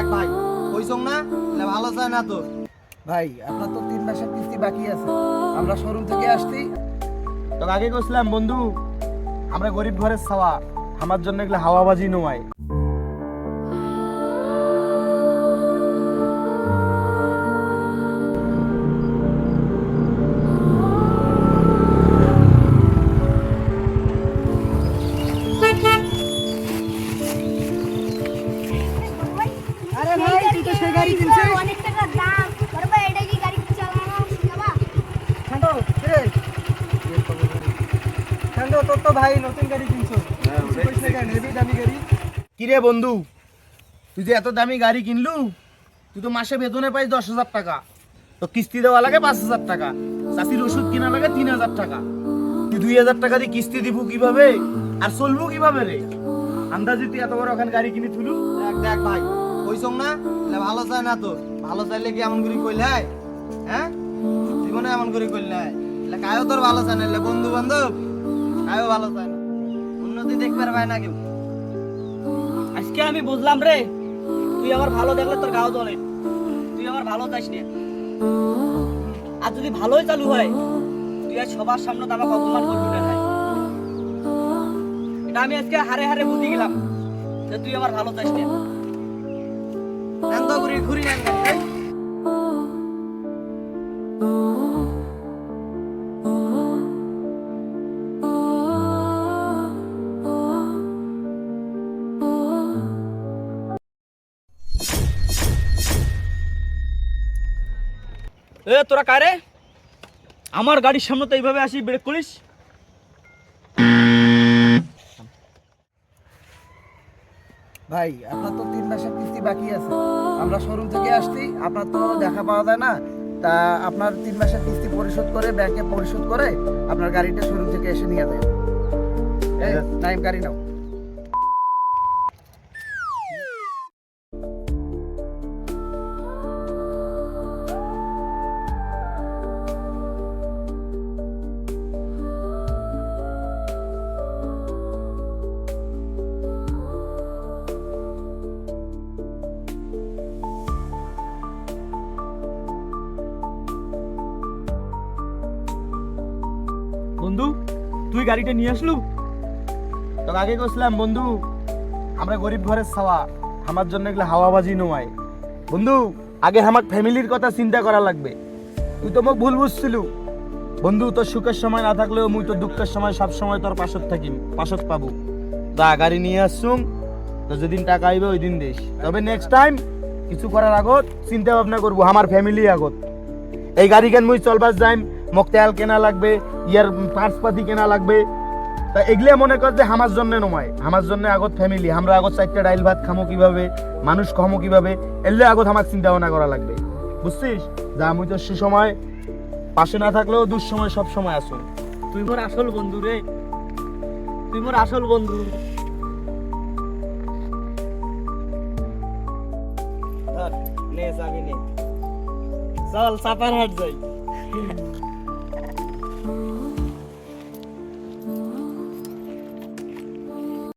দেখ ভাই। কইছং না? তাহলে ভালো চায় না তো। ভাই আপনার তো তিন মাসের কিস্তি বাকি আছে। আমরা শোরুম থেকে আসছি। তো আগে কইছিলাম বন্ধু আমরা গরিব ঘরের ছাওয়া। আমার জন্য এগুলো হাওয়াবাজি নয়। গাড়ি কিনছিস অনেক টাকা দাম। বড় এটা কি গাড়ি চালানো শিখাবা ঠান্ডো রে ঠান্ডো তোর তো ভাই নতুন গাড়ি কিনছো। পয়সা কেন? হেভি দামি গাড়ি। কিরে বন্ধু তুই যে এত দামি গাড়ি কিনলু তুই তো মাসে বেতনে পাইস দশ হাজার টাকা। তো কিস্তি দেওয়া লাগে পাঁচ হাজার টাকা। চাষির ওষুধ কিনা লাগে তিন হাজার টাকা। তুই দুই হাজার টাকা দিয়ে কিস্তি দিব কীভাবে? আর চলবো কীভাবে রে? আন্দাজি তুই এত বড় ওখানে গাড়ি কিনে তুলু? দেখ দেখ ভাই কইছং না? ভালো চায় না তো ভালো চাইলে কি এমন করে কইলে হ্যাঁ? জীবনে এমন করে কইলে? তাহলে কায়ও তোর ভালো চায় না এলে বন্ধু বান্ধব কায়ও ভালো চায় না। উন্নতি দেখতে পারবে না কেউ। আজকে আমি বুঝলাম রে, তুই আমার ভালো দেখলে তোর গাও জ্বলে। তুই আমার ভালো চাইস নে। আর যদি ভালোই চালু হয়, তুই আজ সবার সামনে তো আমাকে অপমান করবি না এটা আমি আজকে হারে হারে বুঝে গেলাম যে তুই আমার ভালো চাস নে। ঘুরি ঘুরি এ তোরা কারে? আমার গাড়ির সামনে তো এইভাবে আসি ব্রেক করিস? ভাই আপনার তো তিন মাসের কিস্তি বাকি আছে। আমরা শোরুম থেকে আসছি আপনার তো দেখা পাওয়া যায় না। তা আপনার তিন মাসের কিস্তি পরিশোধ করে ব্যাংকে পরিশোধ করে আপনার গাড়িটা শোরুম থেকে এসে নিয়ে যায় টাইম নাইম গাড়ি নাও। তুই গাড়িটা নিয়ে আসলু? তো আগে কইছিলাম, বন্ধু, আমরা গরিব ঘরের ছাওয়া, আমার জন্য এগুলো হাওয়াবাজি নয়। বন্ধু, আগে আমার ফ্যামিলির কথা চিন্তা করা লাগবে। তুই তো মোক ভুল বুঝছিল। বন্ধু, তোর সুখের সময় না থাকলেও মুই তোর দুঃখের সময় সব সময় তোর পাশত থাকিম, পাশত পাবো। যা গাড়ি নিয়ে আসছুম তো যেদিন টাকা আইবে ওই দিন দিস। তবে নেক্সট টাইম কিছু করার আগত চিন্তা ভাবনা করব, আমার ফ্যামিলি আগত। এই গাড়ি কেন মুই চলবার যাইম? মোক তেল কেনা লাগবে, ইয়ার পার্টস পাতি কেনা লাগবে। তা এগুলো মনে কর যে আমার জন্য নয়। আমার জন্য আগত ফ্যামিলি আমরা আগত চারটা ডাইল ভাত খামো কীভাবে, মানুষ খামো কীভাবে, এলে আগত আমার চিন্তা ভাবনা করা লাগবে। বুঝছিস? যা মুই তো সুসময় পাশে না থাকলেও দুঃসময় সব সময় আসুন তুই মোর আসল বন্ধু রে। তুই মোর আসল বন্ধু। চল, চাপার হাট যাই।